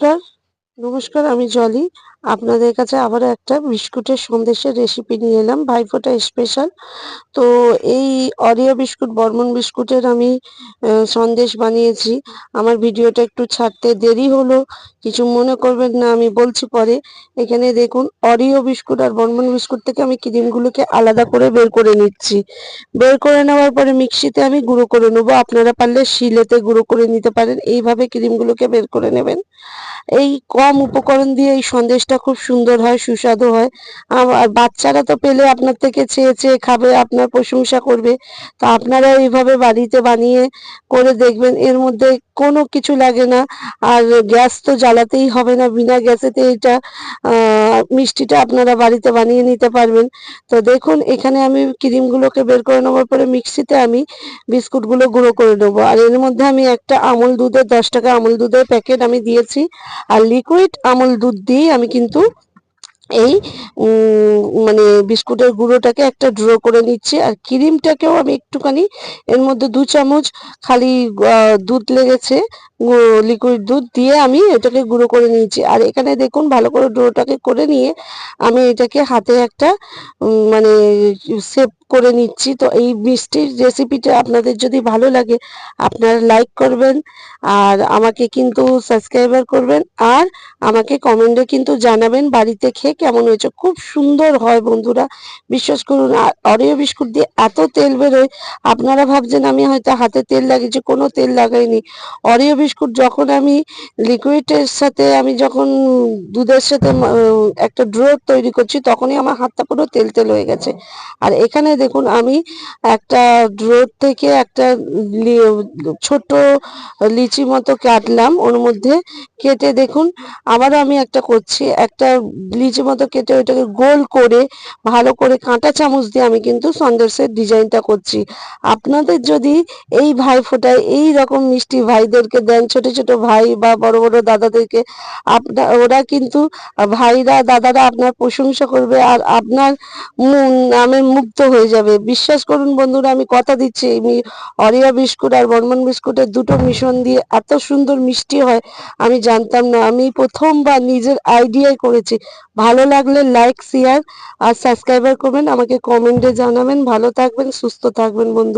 নমস্কার। নমস্কার, আমি জলি। আপনাদের কাছে আবারও একটা বিস্কুটের সন্দেশের রেসিপি নিয়ে এলাম, ভাইফোঁটা স্পেশাল তো এই অরিও বিস্কুট, বর্মন বিস্কুটের আমি সন্দেশ বানিয়েছি। আমার ভিডিওটা একটু ছাড়তে দেরি হলো, কিছু মনে করবেন না, আমি বলছি পরে। এখানে দেখুন অরিও বিস্কুট আর বর্মন বিস্কুট থেকে আমি ক্রিমগুলোকে আলাদা করে বের করে নিচ্ছি। বের করে নেওয়ার পরে মিক্সিতে আমি গুঁড়ো করে নেব। আপনারা পারলে শিলেতে গুঁড়ো করে নিতে পারেন। এইভাবে ক্রিমগুলোকে বের করে নেবেন। এই কম উপকরণ দিয়ে এই সন্দেশটা খুব সুন্দর হয়, সুস্বাদু হয়। আর বাচ্চারা তো পেলে আপনার থেকে চেয়ে চেয়ে খাবে, আপনার প্রশংসা করবে। তা আপনারা এইভাবে বাড়িতে বানিয়ে করে দেখবেন, এর মধ্যে কোনো কিছু লাগে না। আর গ্যাস তো জ্বালাতেই হবে না, বিনা গ্যাসেতে এটা মিষ্টিটা আপনারা বাড়িতে বানিয়ে নিতে পারবেন। তো দেখুন, এখানে আমি ক্রিমগুলোকে বের করে নেওয়ার পরে মিক্সিতে আমি বিস্কুটগুলো গুঁড়ো করে নেব। আর এর মধ্যে আমি একটা আমুল দুধের, দশ টাকা আমুল দুধের প্যাকেট আমি দিয়েছি। আর লিকুইড আমল দুধ দিয়ে আমি কিন্তু এই মানে বিস্কুটের গুঁড়োটাকে একটা ড্র করে নিচ্ছি। আর ক্রিমটাকেও আমি একটুখানি, এর মধ্যে দু চামচ খালি দুধ লেগেছে। লিকুইড দুধ দিয়ে আমি এটাকে গুঁড়ো করে নিয়েছি। আর এখানে দেখুন, ভালো করে ডোটাকে করে নিয়ে আমি এটাকে হাতে একটা মানে সেভ করে নিচ্ছি। তো এই মিষ্টির রেসিপিটা আপনাদের যদি ভালো লাগে, আপনারা লাইক করবেন আর আমাকে কিন্তু সাবস্ক্রাইবার করবেন। আর আমাকে কমেন্টে কিন্তু জানাবেন, বাড়িতে খেয়ে কেমন হয়েছে। খুব সুন্দর হয় বন্ধুরা, বিশ্বাস করুন। আর অরিও বিস্কুট দিয়ে এত তেল বেরোয়, আপনারা ভাবছেন আমি হয়তো হাতে তেল লাগিয়েছি, কোনো তেল লাগাইনি। অরিও বিস্কুট যখন আমি লিকুইডের সাথে, আমি যখন দুধের সাথে একটা ড্রো তৈরি করছি, তখনই আমার হাতটা পুরো তেল তেল হয়ে গেছে। আর এখানে দেখুন, আমি একটা ড্রোর থেকে একটা ছোট লিচি মতো কাটলাম, ওর মধ্যে কেটে দেখুন আবারও আমি একটা করছি, একটা লিচি মতো কেটে ওইটাকে গোল করে, ভালো করে কাঁটা চামচ দিয়ে আমি কিন্তু সন্দেশের ডিজাইনটা করছি। আপনাদের যদি এই ভাই ফোটায় এই রকম মিষ্টি ভাইদেরকে দেন ছোট ছোট ভাই বা বড় বড় দাদাদেরকে। আপনার ওরা কিন্তু ভাইরা, দাদারা আপনার প্রশংসা করবে আর আপনার নামে মুগ্ধ হয়ে যাবে। বিশ্বাস করুন বন্ধুরা, আমি কথা দিচ্ছি। আমি অরিয়া বিস্কুট আর বর্মন বিস্কুটের দুটো মিশন দিয়ে এত সুন্দর মিষ্টি হয়, আমি জানতাম না। আমি প্রথমবার নিজের আইডিয়ায় করেছি। ভালো লাগলে লাইক, শেয়ার আর সাবস্ক্রাইবার করবেন। আমাকে কমেন্টে জানাবেন। ভালো থাকবেন, সুস্থ থাকবেন বন্ধু।